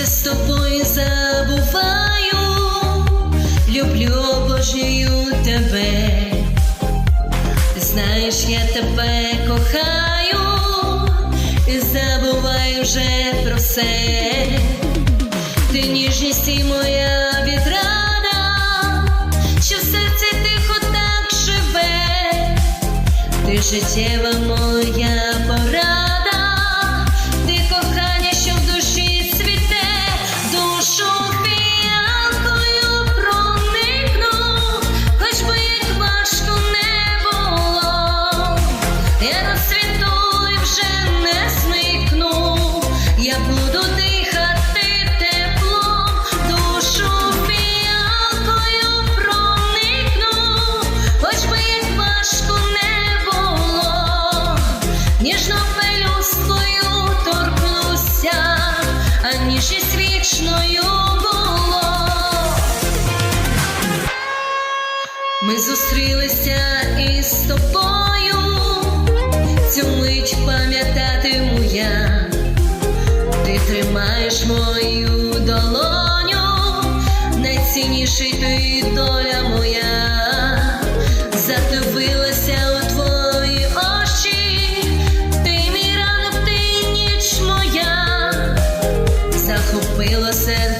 все з тобою забуваю, люблю обожнюю тебе. Знаєш, я тебе кохаю і забуваю вже про все. Ти ніжність і моя відрада, що в тихо так живе. Ти життєва моя а свічною вічною було. Ми зустрілися із тобою, цю мить пам'ятатиму я, ти тримаєш мою долоню, найцінніший ти доля ранок, ти